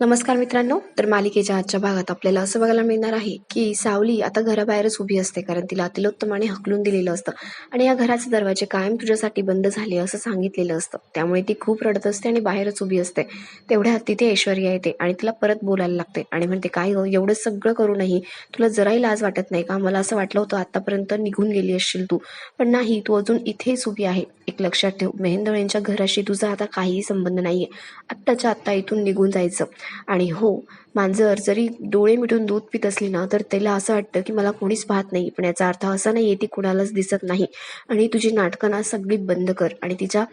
नमस्कार मित्रांनो तर मालिकेच्या आजच्या भागात आपल्याला असं बघायला मिळणार आहे की सावली आता घराबाहेरच उभी असते कारण तिला तिलोत्तमाने हकलून दिलेलं असतं आणि या घराचे दरवाजे कायम तुझ्यासाठी बंद झाले असं सांगितलेलं असतं. त्यामुळे ती खूप रडत असते आणि बाहेरच उभी असते. तेवढ्यात तिथे ऐश्वर्या येते आणि तिला परत बोलायला लागते आणि म्हणते काय हो एवढं सगळं करूनही तुला जराही लाज वाटत नाही का? मला असं वाटलं होतं आतापर्यंत निघून गेली असशील तू. पण नाही तू अजून इथेच उभी आहे. एक लक्षात ठेव मेहेंदळ यांच्या घराशी तुझा आता काहीही संबंध नाहीये. आत्ताच्या आत्ता इथून निघून जायचं. आणि हो मांजर जरी डोळे मिटून दूध पित असली ना तर त्याला असं वाटतं की मला कोणीच पाहत नाही. पण याचा अर्थ असा नाही आहे ती कुणालाच दिसत नाही. आणि तुझी नाटकं ना सगळी बंद कर. आणि तिच्या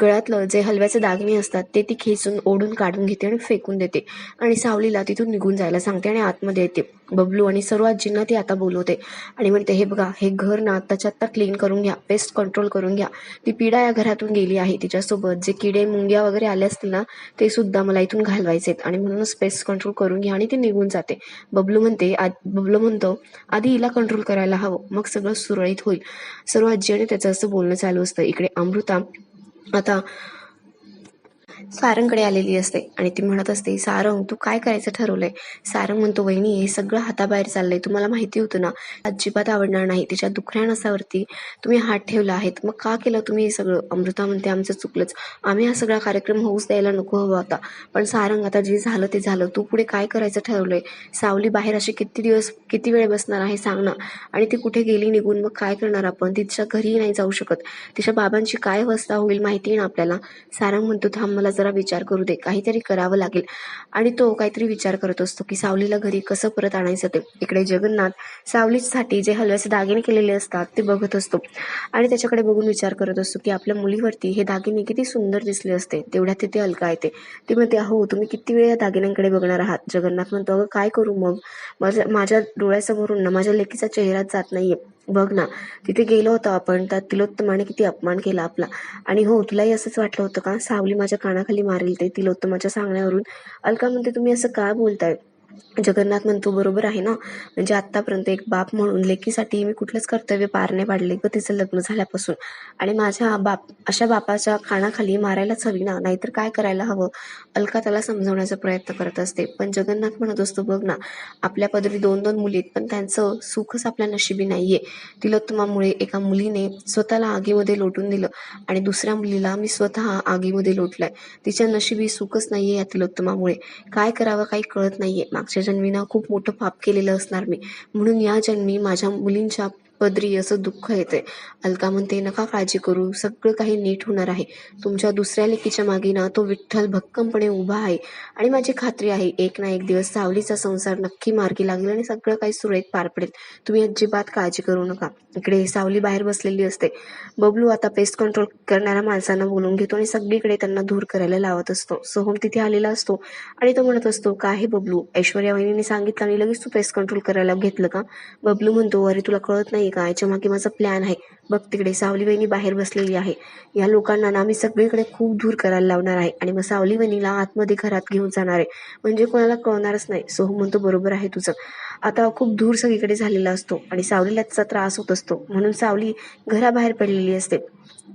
गळ्यातलं जे हलव्याचे दागिने असतात ते ती खेचून ओढून काढून घेते आणि फेकून देते. आणि सावलीला तिथून निघून जायला सांगते आणि आतमध्ये येते. बबलू आणि सर्व आजींना ती आता बोलवते. आणि म्हणते हे बघा हे घर ना आत्ताच्या आत्ता क्लीन करून घ्या. पेस्ट कंट्रोल करून घ्या. ती पिढा या घरातून गेली आहे तिच्यासोबत. जे किडे मुंग्या वगैरे आले असतील ना ते सुद्धा मला इथून घालवायचे आहेत आणि म्हणूनच पेस्ट कंट्रोल करून घ्या आणि ती निघून जाते. बबलू म्हणते आ- बबलू म्हणतो आधी हिला कंट्रोल करायला हवं मग सगळं सुरळीत होईल. सर्व आजी आणि त्याचं असं बोलणं चालू असतं. इकडे अमृता आता सारंगकडे आलेली असते आणि ती म्हणत असते सारंग तू काय करायचं ठरवलंय? सारंग म्हणतो वहिनी हे सगळं हाताबाहेर चाललंय. तुम्हाला माहिती होतं ना अजिबात आवडणार नाही. तिच्या दुखऱ्या नसावरती तुम्ही हात ठेवला आहेत. मग का केलं तुम्ही हे सगळं? अमृता म्हणते आमचं चुकलंच. आम्ही हा सगळा कार्यक्रम होऊच द्यायला नको हवा होता पण सारंग आता जे झालं ते झालं. तू पुढे काय करायचं ठरवलंय? सावली बाहेर अशी किती दिवस किती वेळ बसणार आहे सांग ना. आणि ती कुठे गेली निघून? मग काय करणार आपण? तिच्या घरीही नाही जाऊ शकत. तिच्या बाबांची काय अवस्था होईल माहिती ना आपल्याला? सारंग म्हणतो थांब मला जरा विचार करू दे. काहीतरी करावं लागेल. आणि तो काहीतरी विचार करत असतो की सावलीला घरी कसं परत आणायचं ते. इकडे जगन्नाथ सावलीसाठी जे हलव्याचे दागिने केलेले असतात ते बघत असतो. आणि त्याच्याकडे बघून विचार करत असतो की आपल्या मुलीवरती हे दागिने किती सुंदर दिसले असते. तेवढ्यात तिथे अलका येते. ती म्हणते अहो तुम्ही किती वेळ या दागिन्यांकडे बघणार आहात? जगन्नाथ म्हणतो अगं काय करू मग? माझ्या माझ्या डोळ्यासमोरून ना माझ्या लेकीचा चेहराच जात नाहीये. बघ ना तिथे गेलो होतो आपण त्यात तिलोत्तमाने किती अपमान केला आपला. आणि हो तुलाही असंच वाटलं होतं का? सावली माझ्या कानाखाली मारेल ते तिलोत्तमाच्या सांगण्यावरून. अलका म्हणते तुम्ही असं का बोलताय? जगन्नाथ म्हणतो बरोबर आहे ना? म्हणजे आतापर्यंत एक बाप म्हणून लेकीसाठी मी कुठलंच कर्तव्य पार नाही पाडले ग तिचं लग्न झाल्यापासून. आणि माझ्या बाप अशा बापाच्या खाणाखाली मारायलाच हवी ना? नाहीतर काय करायला हवं? अलका त्याला समजवण्याचा प्रयत्न करत असते. पण जगन्नाथ म्हणत असतो बघ ना आपल्या पदरी दोन दोन मुली आहेत पण त्यांचं सुखच आपल्या नशिबी नाहीये. तिलोत्तमामुळे एका मुलीने स्वतःला आगीमध्ये लोटून दिलं आणि दुसऱ्या मुलीला मी स्वतः आगीमध्ये लोटलाय. तिच्या नशिबी सुखच नाहीये या तिलोत्तमामुळे. काय करावं काही कळत नाहीये. मागच्या जन्मीना खूप मोठं पाप केलेलं असणार मी. म्हणून या जन्मी माझ्या मुलींच्या पदरी असं दुःख येते अलका म्हणते नका काळजी करू. सगळं काही नीट होणार आहे. तुमच्या दुसऱ्या लेकीच्या मागे ना तो विठ्ठल भक्कमपणे उभा आहे. आणि माझी खात्री आहे एक ना एक दिवस सावलीचा संसार नक्की मार्गी लागेल आणि सगळं काही सुरळीत पार पडेल. तुम्ही अजिबात काळजी करू नका. इकडे सावली बाहेर बसलेली असते. बबलू आता पेस्ट कंट्रोल करणाऱ्या माणसांना बोलून घेतो आणि सगळीकडे त्यांना दूर करायला लावत असतो. सोहम तिथे आलेला असतो आणि तो म्हणत असतो काय हे बबलू? ऐश्वर्या वहिनीने सांगितलं आणि लगेच तू पेस्ट कंट्रोल करायला घेतलं का? बबलू म्हणतो अरे तुला कळत नाही का याच्या मागे माझा प्लॅन आहे. बघ तिकडे सावली वहिनी बाहेर बसलेली आहे. या लोकांना ना मी सगळीकडे खूप दूर करायला लावणार आहे आणि मग सावली वहिनीला आतमध्ये घरात घेऊन जाणार आहे. म्हणजे कोणाला कळणारच नाही. सोहम म्हणतो बरोबर आहे तुझं. आता खूप दूर सगळीकडे झालेला असतो आणि सावलीला त्याचा त्रास होत असतो. म्हणून सावली घराबाहेर पडलेली असते.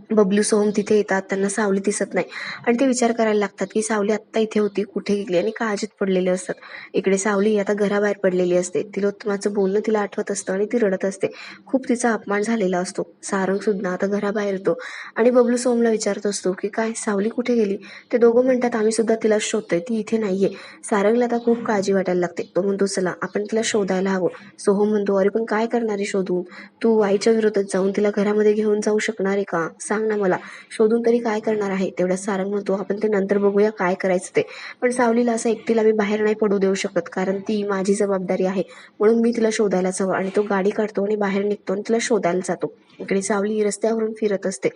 बबलू सोहम तिथे येतात त्यांना सावली दिसत नाही. आणि ते विचार करायला लागतात की सावली आत्ता इथे होती कुठे गेली आणि काळजीत पडलेले असतात? इकडे सावली आता घराबाहेर पडलेली असते. तिलोत्तमाचं बोलणं तिला आठवत असतं आणि ती रडत असते. खूप तिचा अपमान झालेला असतो. सारंग सुद्धा आता घराबाहेर येतो. आणि बबलू सोहमला विचारत असतो की काय सावली कुठे गेली? ते दोघं म्हणतात आम्ही सुद्धा तिला शोधतोय ती इथे नाहीये. सारंगला आता खूप काळजी वाटायला लागते. तो म्हणतो चला आपण तिला शोधायला हवं. सोहम म्हणतो अरे पण काय करणार आहे शोधून? तू आईच्या विरोधात जाऊन तिला घरामध्ये घेऊन जाऊ शकणार आहे का? सांग ना मला. शोधून तरी काय करणार आहे? तेवढ्यात सारंग म्हणतो. आपण ते नंतर बघूया काय करायचं ते. पण सावलीला असं एकटीला मी बाहेर नाही पडू देऊ शकत. कारण ती माझी जबाबदारी आहे. म्हणून मी तिला शोधायलाच हवं आणि तो गाडी काढतो आणि बाहेर निघतो आणि तिला शोधायला जातो. इकडे सावली रस्त्यावरून फिरत असते.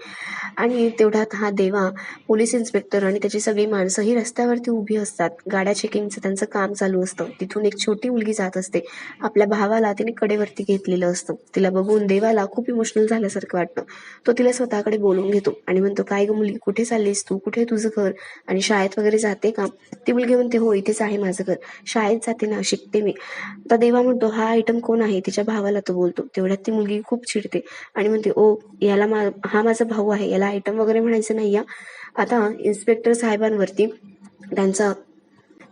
आणि तेवढ्यात हा देवा पोलीस इन्स्पेक्टर आणि त्याची सगळी माणसंही रस्त्यावरती उभी असतात. गाड्या चेकिंगचं त्यांचं काम चालू असतं. तिथून एक छोटी मुलगी जात असते. आपल्या भावाला तिने कडेवरती घेतलेलं असतं. तिला बघून देवाला खूप इमोशनल झाल्यासारखं वाटतं. तो तिला स्वतःकडे बोल बोलून घेतो. आणि म्हणतो काय ग मुलगी कुठे चाललीस तू? कुठे तुझं घर? आणि शाळेत वगैरे जाते का? ती मुलगी म्हणते हो इथेच आहे माझं घर. शाळेत जाते ना शिकते मी. तर देवा म्हणतो हा आयटम कोण आहे? तिच्या भावाला तो बोलतो. तेवढ्यात ती मुलगी खूप चिडते आणि म्हणते ओ याला मा हा माझा भाऊ आहे. याला आयटम वगैरे म्हणायचं नाही आता इन्स्पेक्टर साहेबांवरती त्यांचा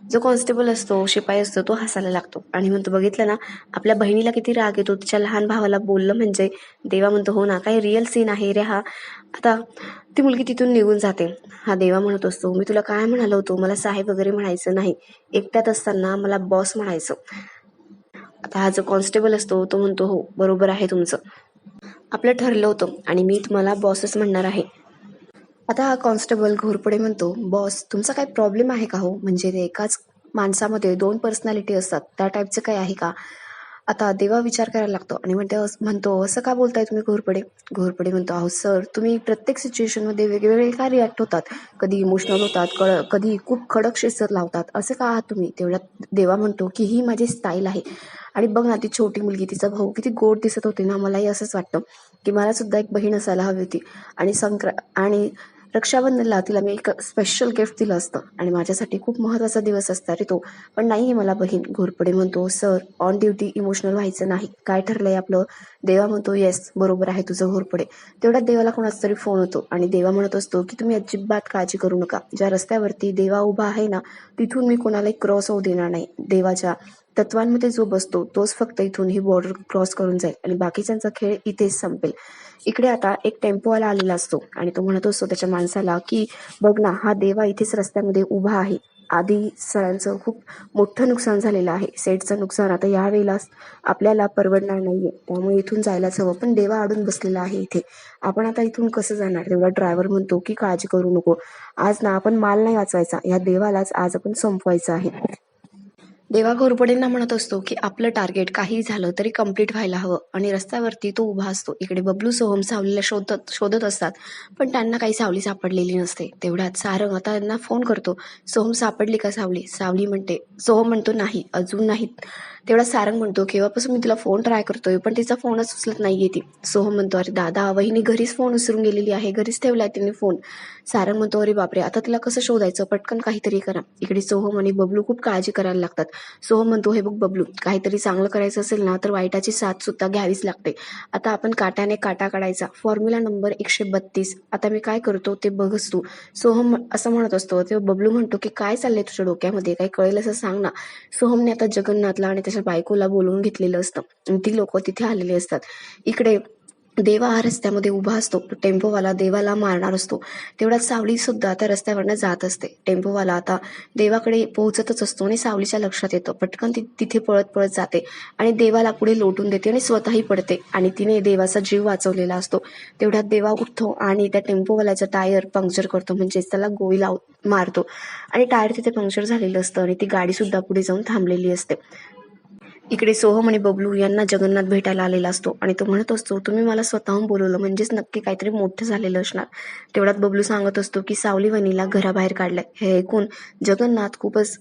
जो कॉन्स्टेबल असतो शिपाई असतो तो हसायला लागतो. आणि म्हणतो बघितलं ना आपल्या बहिणीला किती राग येतो तिच्या लहान भावाला बोललं म्हणजे देवा म्हणतो हो ना काही रिअल सीन आहे रे हा. आता ती मुलगी तिथून निघून जाते. हा देवा म्हणत असतो मी तुला काय म्हणालो होतो? मला साहेब वगैरे म्हणायचं नाही. एकट्यात असताना मला बॉस म्हणायचं. आता हा जो कॉन्स्टेबल असतो तो म्हणतो हो बरोबर आहे तुमचं. आपलं ठरलं होतं आणि मी तुम्हाला बॉसच म्हणणार आहे. आता हा कॉन्स्टेबल घोरपडे म्हणतो बॉस तुमचा काही प्रॉब्लेम आहे का हो? म्हणजे ते एकाच माणसामध्ये दोन पर्सनॅलिटी असतात त्या टाईपचं काही आहे का? आता देवा विचार करायला लागतो आणि म्हणते म्हणतो असं का बोलताय तुम्ही घोरपडे? घोरपडे म्हणतो अहो सर तुम्ही प्रत्येक सिच्युएशनमध्ये वेगवेगळे का रिॲक्ट होतात? कधी इमोशनल होतात कळ कधी खूप खडक शिस्त लावतात असं का आहात तुम्ही? तेवढ्यात देवा म्हणतो की ही माझी स्टाईल आहे. आणि बघ ना ती छोटी मुलगी तिचा भाऊ किती गोड दिसत होती ना. मलाही असंच वाटतं की मला सुद्धा एक बहीण असायला हवी होती. आणि संक्र आणि रक्षाबंधनला तिला मी एक स्पेशल गिफ्ट दिलं असतं. आणि माझ्यासाठी खूप महत्त्वाचा दिवस असता रे तो. पण नाही आहे मला बहीण. घोरपडे म्हणतो सर ऑन ड्युटी इमोशनल व्हायचं नाही. काय ठरलंय आपलं? देवा म्हणतो येस बरोबर आहे तुझं घोरपडे. तेवढ्यात देवाला कोणाचा तरी फोन होतो. आणि देवा म्हणत असतो की तुम्ही अजिबात काळजी करू नका. ज्या रस्त्यावरती देवा उभा आहे ना तिथून मी कोणालाही क्रॉस होऊ देणार नाही. देवाच्या तत्वांमध्ये जो बसतो तोच फक्त इथून ही बॉर्डर क्रॉस करून जाईल आणि बाकीच्यांचा खेळ इथेच संपेल. इकडे आता एक टेम्पोवाला आलेला असतो आणि तो म्हणत असतो त्याच्या माणसाला की बघ ना हा देवा इथेच रस्त्यामध्ये उभा आहे. आधी सरांचं खूप मोठं नुकसान झालेलं आहे. सेटचं नुकसान आता यावेळेला आपल्याला परवडणार नाहीये. त्यामुळे इथून जायलाच हवं. पण देवा अडून बसलेला आहे इथे. आपण आता इथून कसं जाणार? तेवढा ड्रायव्हर म्हणतो की काळजी करू नको. आज ना आपण माल नाही वाचवायचा. या देवालाच आज आपण संपवायचं आहे. देवा घोरपडेंना म्हणत असतो की आपलं टार्गेट काही झालं तरी कंप्लीट व्हायला हवं. आणि रस्त्यावरती तो उभा असतो. इकडे बबलू सोहम सावलीला शोधत शोधत असतात. पण त्यांना काही सावली सापडलेली नसते. तेवढ्यात सारंग आता त्यांना फोन करतो. सोहम सापडली का सावली? सावली म्हणते सोहम म्हणतो नाही अजून नाहीत. तेवढा सारंग म्हणतो केव्हापासून मी तिला फोन ट्राय करतोय? पण तिचा फोनच उचलत नाहीये ती. सोहम म्हणतो अरे दादा वहिनी घरीच फोन उचलून गेलेली आहे घरीच ठेवलाय तिने फोन सारंग म्हणतो अरे बापरे आता तिला कसं शोधायचं? पटकन काहीतरी करा. इकडे सोहम आणि बबलू खूप काळजी करायला लागतात. सोहम म्हणतो हे बघ बबलू काहीतरी चांगलं करायचं असेल ना तर वाईटाची साथ सुद्धा घ्यावीच लागते. आता आपण काट्याने काटा काढायचा. फॉर्म्युला नंबर एकशे बत्तीस. आता मी काय करतो ते बघच तू. सोहम असं म्हणत असतो. तेव्हा बबलू म्हणतो की काय चाललंय तुझ्या डोक्यामध्ये? काही कळेल असं सांग ना. सोहमने आता जगन्नाथला आणि त्याच्या बायकोला बोलवून घेतलेलं असतं. आणि ती लोक तिथे आलेली असतात. इकडे देवा हा रस्त्यामध्ये उभा असतो. टेम्पोवाला देवाला मारणार असतो. तेवढ्यात सावली सुद्धा आता रस्त्यावरनं जात असते. टेम्पोवाला आता देवाकडे पोहोचतच असतो आणि सावलीच्या लक्षात येतं. पटकन ती तिथे पळत पळत जाते आणि देवाला पुढे लोटून देते आणि स्वतःही पडते. आणि तिने देवाचा जीव वाचवलेला असतो. तेवढ्यात देवा उठतो आणि त्या टेम्पोवाल्याचा टायर पंक्चर करतो. म्हणजेच त्याला गोळी लाव मारतो. आणि टायर तिथे पंक्चर झालेलं असतं आणि ती गाडी सुद्धा पुढे जाऊन थांबलेली असते. इकडे सोहम आणि बबलू यांना जगन्नाथ भेटायला आलेला असतो. आणि तो म्हणत असतो तुम्ही मला स्वतःहून बोलवलं म्हणजेच नक्की काहीतरी मोठं झालेलं असणार. तेवढ्यात बबलू सांगत असतो की सावली वनीला घराबाहेर काढलंय. हे ऐकून जगन्नाथ खूपच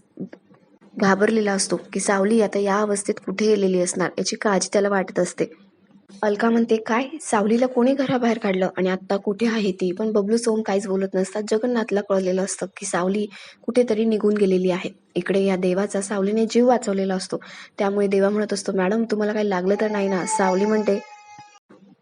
घाबरलेला असतो की सावली आता या अवस्थेत कुठे गेलेली असणार? याची काळजी त्याला वाटत असते. अलका म्हणते काय? सावलीला कोणी घराबाहेर काढलं? आणि आता कुठे आहे ती? पण बबलू सोहम काहीच बोलत नसतात. जगन्नाथला कळलेलं असतं की सावली कुठेतरी निघून गेलेली आहे. इकडे या देवाचा सावलीने जीव वाचवलेला असतो. त्यामुळे देवा म्हणत असतो मॅडम तुम्हाला काही लागलं तर नाही ना? सावली म्हणते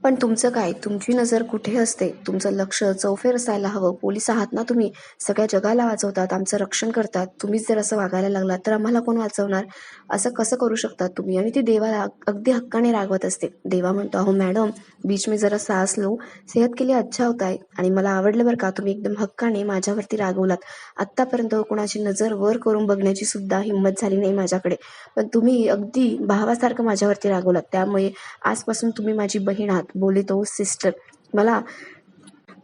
पण तुमचं काय? तुमची नजर कुठे असते? तुमचं लक्ष चौफेर असायला हवं. पोलीस आहात ना तुम्ही? सगळ्या जगाला वाचवतात आमचं रक्षण करतात. तुम्हीच जर असं वागायला लागलात तर आम्हाला कोण वाचवणार? असं कसं करू शकतात तुम्ही? आणि ती देवाला अगदी हक्काने रागवत असते. देवा म्हणतो अहो मॅडम बीच मी जरा सास लो सेहत के लिए अच्छा होता आहे आणि मला आवडलं बरं का तुम्ही एकदम हक्काने माझ्यावरती रागवलात. आत्तापर्यंत कोणाची नजर वर करून बघण्याची सुद्धा हिंमत झाली नाही माझ्याकडे. पण तुम्ही अगदी भावासारखं माझ्यावरती रागवलात. त्यामुळे आजपासून तुम्ही माझी बहीण आहात. बोली तो सिस्टर मला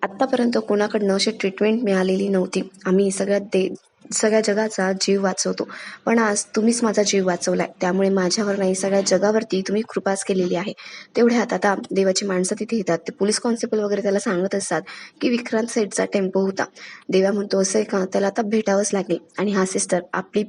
आत्तापर्यंत कोणाकडनं अशी ट्रीटमेंट मिळालेली नव्हती. आम्ही सगळ्यात दे सगळ्या जगाचा जीव वाचवतो. पण आज तुम्हीच माझा जीव वाचवलाय. त्यामुळे माझ्यावर नाही सगळ्या जगावरती तुम्ही कृपाच केलेली आहे. तेवढ्यात आता देवाची माणसं तिथे येतात. ते पोलीस कॉन्स्टेबल वगैरे त्याला सांगत असतात की विक्रांत सेठचा टेम्पो होता. देवा म्हणतो असं आहे का? त्याला आता भेटावंच लागेल. आणि हा सिस्टर आपली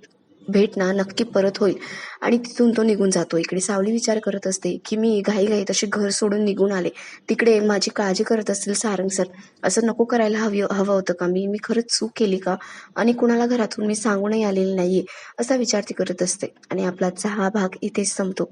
भेट ना नक्की परत होईल. आणि तिथून तो निघून जातो. इकडे सावली विचार करत असते की मी घाई घाई तशी घर सोडून निघून आले. तिकडे माझी काळजी करत असतील सारंग सर. असं नको करायला हवी हवं होतं का? मी मी खरंच चूक केली का? आणि कुणाला घरातून मी सांगूनही आलेली नाहीये. असा विचार ती करत असते. आणि आपला हा भाग इथेच संपतो.